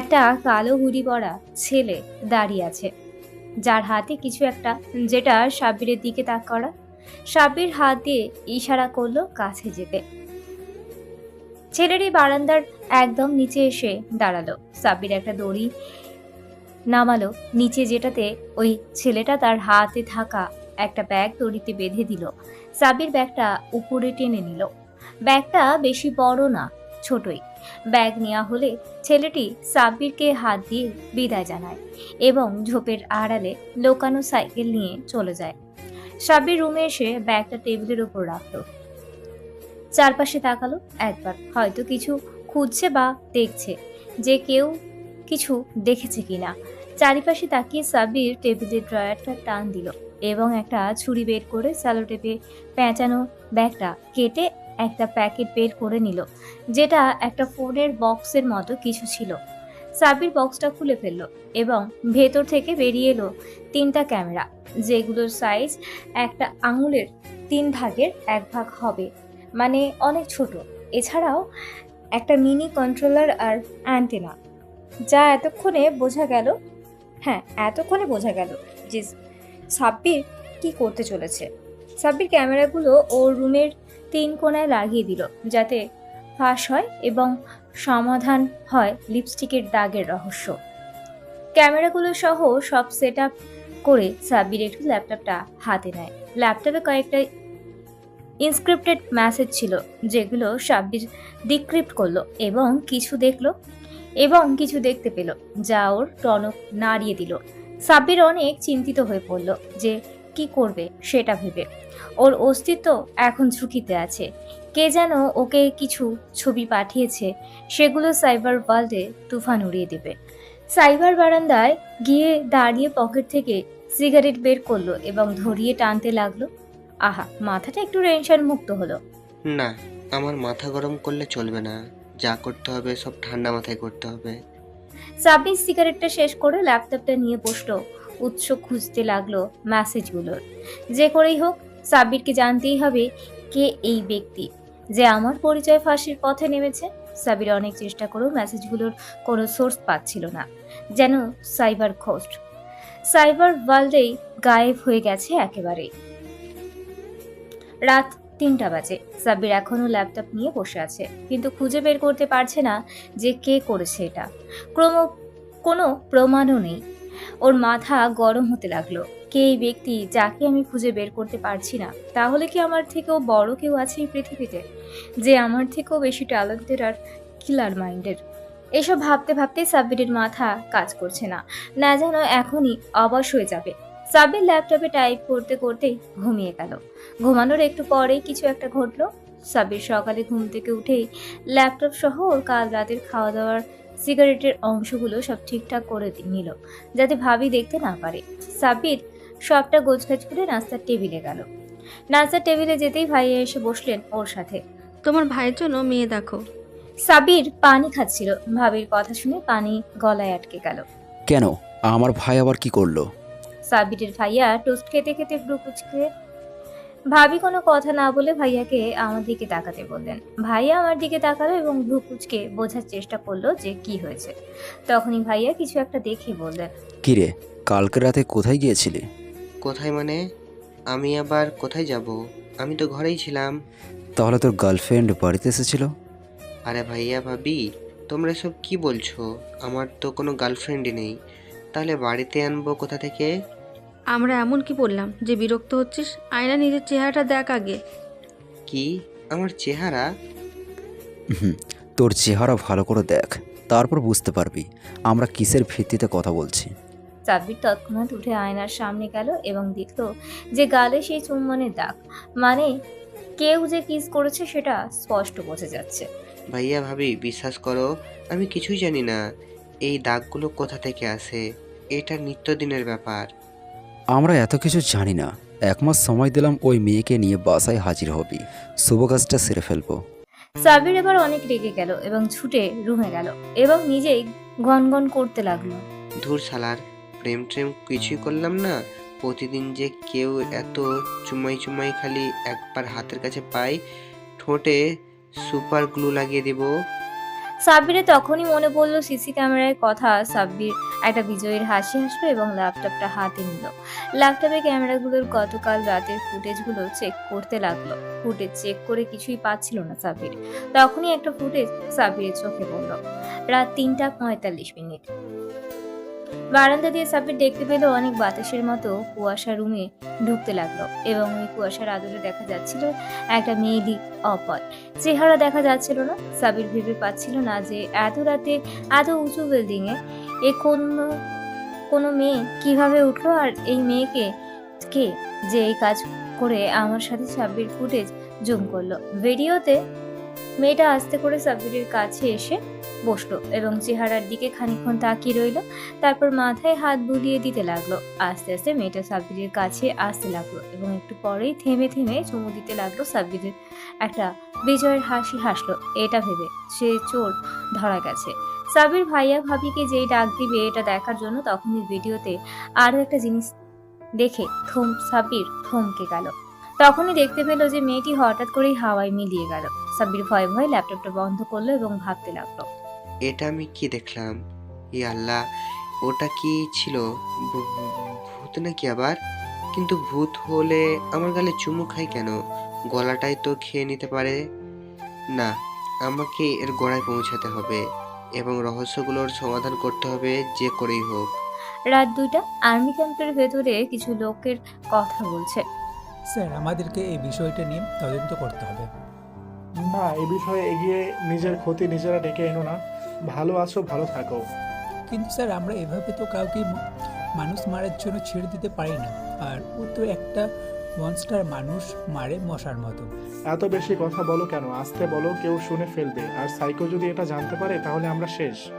একটা কালো হুডি পরা ছেলে দাঁড়িয়ে আছে। যার হাতে কিছু একটা, যেটা সাব্বিরের দিকে তাক করা। সাব্বির হাত দিয়ে ইশারা করল কাছে যেতে। ছেলেরই বারান্দার একদম নিচে এসে দাঁড়াল। সাব্বির একটা দড়ি নামালো। নিচে যেটাতে ওই ছেলেটা তার হাতে থাকা একটা ব্যাগ দড়িতে বেঁধে দিল। সাব্বির ব্যাগটা উপরে টেনে নিল। ব্যাগটা বেশি বড় না, ছোটই। ব্যাগ নেওয়া হলে ছেলেটি সাব্বিরকে হাত দিয়ে বিদায় জানায় এবং ঝোপের আড়ালে লোকানো সাইকেল নিয়ে চলে যায়। সাব্বির রুমে এসে ব্যাগটা টেবিলের উপর রাখল। চারপাশে তাকালো একবার। হয়তো কিছু খুঁজছে বা দেখছে, যে কেউ কিছু দেখেছে কিনা। চারিপাশে তাকিয়ে সাব্বির টেবিলের ড্রয়ারটা টান দিল এবং একটা ছুরি বের করে স্যালোটেপে পেঁচানো ব্যাগটা কেটে একটা প্যাকেট বের করে নিল, যেটা একটা ফোনের বক্সের মতো কিছু ছিল। সাব্বির বক্সটা খুলে ফেলল এবং ভেতর থেকে বেরিয়ে এলো তিনটা ক্যামেরা, যেগুলোর সাইজ একটা আঙুলের তিন ভাগের এক ভাগ হবে। মানে অনেক ছোট। এছাড়াও একটা মিনি কন্ট্রোলার আর অ্যান্টেনা যা এতক্ষণে বোঝা গেল হ্যাঁ এতক্ষণে বোঝা গেল যে সাব্বির কি করতে চলেছে। সাব্বির ক্যামেরাগুলো ওর রুমের তিন কোণায় লাগিয়ে দিল, যাতে ফাঁস হয় এবং সমাধান হয় লিপস্টিকের দাগের রহস্য। ক্যামেরাগুলো সহ সব সেট আপ করে সাব্বির একটু ল্যাপটপটা হাতে নেয়। ল্যাপটপে কয়েকটা ইনস্ক্রিপ্টেড মেসেজ ছিল, যেগুলো সাব্বির ডিক্রিপ্ট করল এবং কিছু দেখল এবং কিছু দেখতে পেল, যা ওর টনক নাড়িয়ে দিল। সাব্বির অনেক চিন্তিত হয়ে পড়ল যে কি করবে সেটা ভেবে। ওর অস্তিত্ব এখন ঝুঁকিতে আছে। কে যেন ওকে কিছু ছবি পাঠিয়েছে, সেগুলো সাইবার ওয়ার্ল্ডে তুফান উড়িয়ে দেবে। সাইবার বারান্দায় গিয়ে দাঁড়িয়ে পকেট থেকে সিগারেট বের করল এবং ধরিয়ে টানতে লাগল। আহা মাথাটা একটু টেনশন মুক্ত হলো। না আমার মাথা গরম করলে চলবে না। যা করতে হবে সব ঠান্ডা মাথায় করতে হবে। সাব্বির সিগারেটটা শেষ করে ল্যাপটপটা নিয়ে বসল। উৎস খুঁজতে লাগল মেসেজগুলোর। যে করেই হোক সাব্বিরকে জানতেই হবে কে এই ব্যক্তি যে আমার পরিচয় ফাঁসির পথে নেমেছে। সাবির অনেক চেষ্টা করেও মেসেজগুলোর কোনো সোর্স পাচ্ছিল না। যেন সাইবার খোস্ট সাইবার ওয়ার্ল্ডেই গায়েব হয়ে গেছে একেবারেই। রাত তিনটা বাজে। সাব্বির এখনও ল্যাপটপ নিয়ে বসে আছে, কিন্তু খুঁজে বের করতে পারছে না যে কে করেছে এটা। ক্রম, কোনো প্রমাণও নেই। ওর মাথা গরম হতে লাগল। কে এই ব্যক্তি যাকে আমি খুঁজে বের করতে পারছি না? তাহলে কি আমার থেকেও বড় কেউ আছে এই পৃথিবীতে? যে আমার থেকেও বেশি ট্যালেন্টেড আর কিলার মাইন্ডের এসব ভাবতে ভাবতে সাব্বিরের মাথা কাজ করছে না। না যেন এখনই অবশ হয়ে যাবে। সাব্বির ল্যাপটপে টাইপ করতে করতেই ঘুমিয়ে গেল। ঘুমানোর একটু পরেই কিছু একটা ঘটলো। সাব্বির সকালে ঘুম থেকে উঠেই ল্যাপটপ সহ ওর কাল রাতের খাওয়া দাওয়ার সিগারেটের অংশগুলো সব ঠিকঠাক করে নিল যাতে ভাবি দেখতে না পারে। সাব্বির সবটা গোছগাছ করে নাস্তার টেবিলে গেল। নাস্তার টেবিলে যেতেই ভাইয়া এসে বসলেন ওর সাথে। তোমার ভাইয়ের জন্য মেয়ে দেখো। সাবির পানি খাচ্ছিল। ভাবির কথা শুনে পানি গলায় আটকে গেল। কেন? আমার ভাই আবার কি করল? সাবিরের ভাইয়া টোস্ট খেতে খেতে ভ্রু কুচকে ভাবি কোনো কথা না বলে ভাইয়াকে আমার দিকে তাকাতে বললেন। ভাইয়া আমার দিকে তাকালো এবং ভ্রু কুচকে বোঝার চেষ্টা করল যে কি হয়েছে। তখনই ভাইয়া কিছু একটা দেখে বললেন। কিরে কালকে রাতে কোথায় গিয়েছিলি? কোথায় মানে? আমি আবার কোথায় যাব? আমি তো ঘরেই ছিলাম। তাহলে তোর গার্লফ্রেন্ড বাড়িতে এসেছিল? আরে ভাইয়া ভাবি তোমরা সব কি বলছো? আমার তো কোনো গার্লফ্রেন্ডই নেই। তাহলে বাড়িতে আনব কোথা থেকে? আমরা এমন কি বললাম যে বিরক্ত হচ্ছিস? আয়না নিজের চেহারাটা দেখ আগে। কি? আমার চেহারা? হুম তোর চেহারা ভালো করে দেখ তারপর বুঝতে পারবি আমরা কিসের ভিত্তিতে কথা বলছি। সাব্বির তৎক্ষণাৎ উঠে আয়নার সামনে গেল এবং দেখল যে গালে সেই চুম্বনের দাগ। মানে কেউ যে কিস করেছে সেটা স্পষ্ট বোঝা যাচ্ছে। ভাইয়া ভাবি বিশ্বাস করো আমি কিছুই জানি না। এই দাগগুলো কোথা থেকে আসে? এটা নিত্যদিনের ব্যাপার। আমরা এত কিছু জানি না। এক মাস সময় দিলাম ওই মেয়েকে নিয়ে বাসায় হাজির হবি। শুভ কাজটা সেরে ফেলব। সাবির এবার অনেক রেগে গেল এবং ছুটে রুমে গেল এবং নিজেই গনগন করতে লাগল। ধুর শালার প্রেম ট্রেম কিছুই করলাম না। প্রতিদিন যে কেউ এত চুমাই চুমাই খালি একবার হাতের কাছে পাই ঠোঁটে সুপার গ্লু লাগিয়ে দিব। সাব্বিরের তখনই মনে পড়ল, সিসি ক্যামেরার কথা, সাব্বির একটা বিজয়ের হাসি হাসলো এবং ল্যাপটপটা হাতে নিল। ল্যাপটপে ক্যামেরাগুলোর গতকাল রাতের ফুটেজগুলো চেক করতে লাগল। ফুটেজ চেক করে কিছুই পাচ্ছিল না সাব্বির। তখনই একটা ফুটেজ সাব্বিরের চোখে পড়ল। রাত তিনটা পঁয়তাল্লিশ মিনিট। বারান্দা দিয়ে সাব্বির দেখতে পেল অনেক বাতাসের মতো কুয়াশা রুমে ঢুকতে লাগল এবং ওই কুয়াশার আদরে দেখা যাচ্ছিল একটা মেয়েলি অপর। চেহারা দেখা যাচ্ছিল না। সাবির ভেবে পাচ্ছিল না যে এত রাতে এত উঁচু বিল্ডিং এ এ কোন কোনো মেয়ে কীভাবে উঠল আর এই মেয়েকে কে যে এই কাজ করে আমার সাথে সাব্বির ফুটেজ জুম করল। ভিডিওতে মেয়েটা আস্তে করে সাব্বিরের কাছে এসে বসল এবং চেহারার দিকে খানিকক্ষণ তাকিয়ে রইল। তারপর মাথায় হাত বুলিয়ে দিতে লাগল। আস্তে আস্তে মেয়েটা সাব্বিরের কাছে আসতে লাগল এবং একটু পরেই থেমে থেমে চুমু দিতে লাগল সাব্বিরের। একটা বিজয়ের হাসি হাসলো। এটা ভেবে সে চোর ধরা গেছে। সাবির ভাইয়া ভাবিকে যেই ডাক দিবে এটা দেখার জন্য তখনই ভিডিওতে আরও একটা জিনিস দেখে থম সাবির থমকে গেল। তখনই দেখতে পেল যে মেয়েটি হঠাৎ করেই হাওয়ায় মিলিয়ে গেল। সাবির ভয়ে ভয়ে ল্যাপটপটা বন্ধ করল এবং ভাবতে লাগল। এটা আমি কি দেখলাম? ই আল্লাহ ওটা কি ছিল? ভূ- ভূত নাকি আবার? কিন্তু ভূত হলে আমার গালে চুমু খাই কেন? গলাটাই তো খেয়ে নিতে পারে। না আমাকে এর গোড়ায় পৌঁছাতে হবে এবং রহস্যগুলোর সমাধান করতে হবে যে করেই হোক। রাত দুইটা আর্মি ক্যাম্পের ভেতরে কিছু লোকের কথা বলছে। স্যার আমাদেরকে এই বিষয়টা নিয়ে তদন্ত করতে হবে। না এ বিষয়ে এগিয়ে নিজের ক্ষতি নিজেরা ডেকে এনো না। ভালো আছো ভালো থাকো। কিন্তু স্যার আমরা এভাবে তো কাউকে মানুষ মারার জন্য ছেড়ে দিতে পারি না। আর ও তো একটা মনস্টার মানুষ মারে মশার মতো। এত বেশি কথা বলো কেন? আস্তে বলো কেউ শুনে ফেলবে। আর সাইকো যদি এটা জানতে পারে তাহলে আমরা শেষ।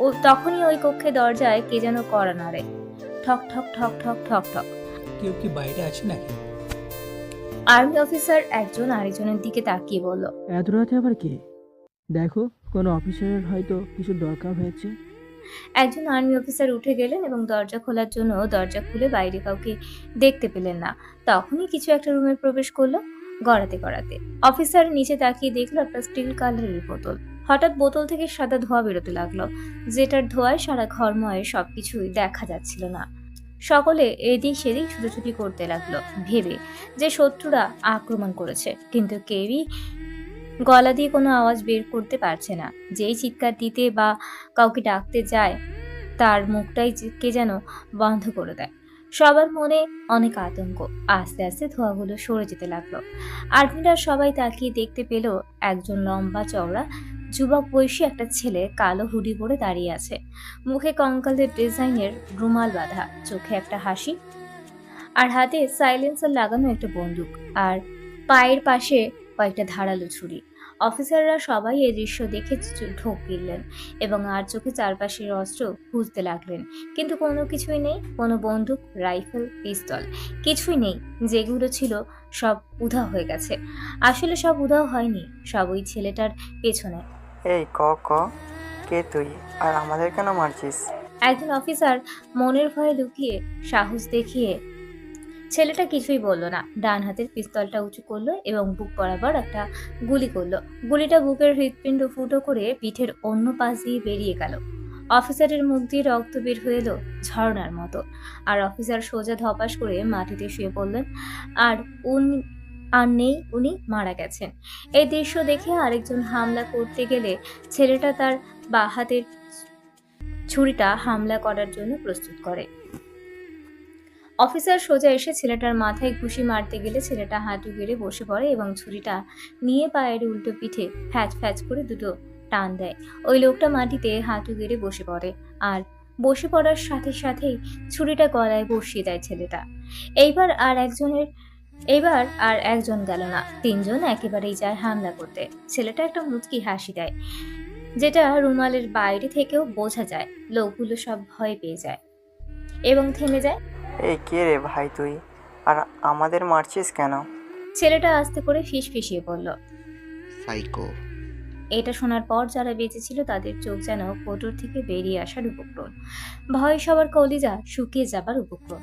ও তখনই ওই কক্ষে দরজায় কে যেন করা নাড়ে। ঠক ঠক ঠক ঠক ঠক ঠক। কেউ কি বাইরে আছে নাকি? আর্মি অফিসার একজন আরেকজনের দিকে তাকিয়ে বলল এত রাতে আবার কে? দেখো কোনো অফিসারের হয়তো কিছু দরকার হয়েছে। একজন আর্মি অফিসার উঠে গেলেন এবং দরজা খোলার জন্য দরজা খুলে বাইরে কাউকে দেখতে পেলেন না। তখনই কিছু একটা রুমে প্রবেশ করল গড়াতে গড়াতে। অফিসার নিচে তাকিয়ে দেখল একটা স্টিল কালারের বোতল। হঠাৎ বোতল থেকে সাদা ধোঁয়া বেরোতে লাগল যেটার ধোঁয়ায় সারা ঘরময় সবকিছুই দেখা যাচ্ছিল না। সকলে এদিক সেদিক ছুটোছুটি করতে লাগল, ভেবে যে শত্রুরা আক্রমণ করেছে। কিন্তু কেউই গলা দিয়ে কোনো আওয়াজ বের করতে পারছে না। যেই চিৎকার দিতে বা কাউকে ডাকতে যায়, তার মুখটাই কে যেন বন্ধ করে দেয়। সবার মনে অনেক আতঙ্ক। আস্তে আস্তে ধোঁয়াগুলো সরে যেতে লাগল। আর্মিরা সবাই তাকিয়ে দেখতে পেল একজন লম্বা চওড়া যুবক বয়সী একটা ছেলে কালো হুডি পরে দাঁড়িয়ে আছে। মুখে কঙ্কালের ডিজাইনের রুমাল বাঁধা, চোখে একটা হাসি আর হাতে সাইলেন্সার লাগানো একটা বন্দুক আর পায়ের পাশে কয়েকটা ধারালো ছুরি। অফিসাররা সবাই এই দৃশ্য দেখে ঢোক গিললেন এবং আর চোখে চারপাশের অস্ত্র খুঁজতে লাগলেন। কিন্তু কোনো কিছুই নেই, কোনো বন্দুক, রাইফেল, পিস্তল কিছুই নেই। যেগুলো ছিল সব উধা হয়ে গেছে। আসলে সব উধাও হয়নি, সব ওই ছেলেটার পেছনে। এই ক ক। কে তুই? আর আমাদের কেন মারছিস? একজন অফিসার মনের ভয়ে লুকিয়ে সাহস দেখিয়ে ছেলেটা কিছুই বলল না। ডান হাতের পিস্তলটা উঁচু করল এবং বুক বরাবর একটা গুলি করল। গুলিটা বুকের হৃৎপিণ্ড ফুটো করে পিঠের অন্য পাশ দিয়ে বেরিয়ে গেল। অফিসারের মুখ দিয়ে রক্ত বের হয়ে এলো ঝর্ণার মতো। আর অফিসার সোজা ধপাস করে মাটিতে শুয়ে পড়লেন। আর উনি আর নেই, উনি মারা গেছেন। এই দৃশ্য দেখে আরেকজন হামলা করতে গেলে ছেলেটা তার বা হাতের ছুরিটা হামলা করার জন্য প্রস্তুত করে। অফিসার সোজা এসে ছেলেটার মাথায় ঘুষি মারতে গেলে ছেলেটা হাঁটু গেড়ে বসে পড়ে এবং ছুরিটা নিয়ে পায়ের উল্টো পিঠে ফ্যাচ ফ্যাচ করে দুটো টান দেয়। ওই লোকটা মাটিতে হাঁটু গেড়ে বসে পড়ে আর বসে পড়ার সাথে সাথেই ছুরিটা গলায় বসিয়ে দেয় ছেলেটা। এইবার আর একজনের এবার আর একজন গেল না। তিনজন একেবারেই যায় হামলা করতে। ছেলেটা একটা মুচকি হাসি দেয় যেটা রুমালের বাইরে থেকেও বোঝা যায় লোকগুলো সব ভয় পেয়ে যায় এবং থেমে যায়। এই কে রে ভাই তুই? আর আমাদের মারছিস কেন? ছেলেটা আস্তে করে ফিস ফিসিয়ে বলল সাইকো। এটা শোনার পর যারা বেঁচে ছিল তাদের চোখ যেন কোটর থেকে বেরিয়ে আসার উপক্রম। ভয় সবার কলিজা শুকিয়ে যাবার উপক্রম।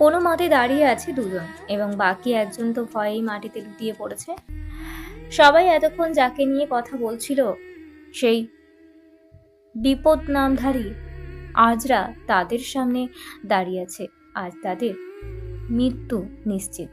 কোনো মতে দাঁড়িয়ে আছে দুজন এবং বাকি একজন তো ভয়েই মাটিতে লুটিয়ে পড়েছে। সবাই এতক্ষণ যাকে নিয়ে কথা বলছিল, সেই বিপদ নামধারী আজরা তাদের সামনে দাঁড়িয়ে আছে আজ তাদের মৃত্যু নিশ্চিত।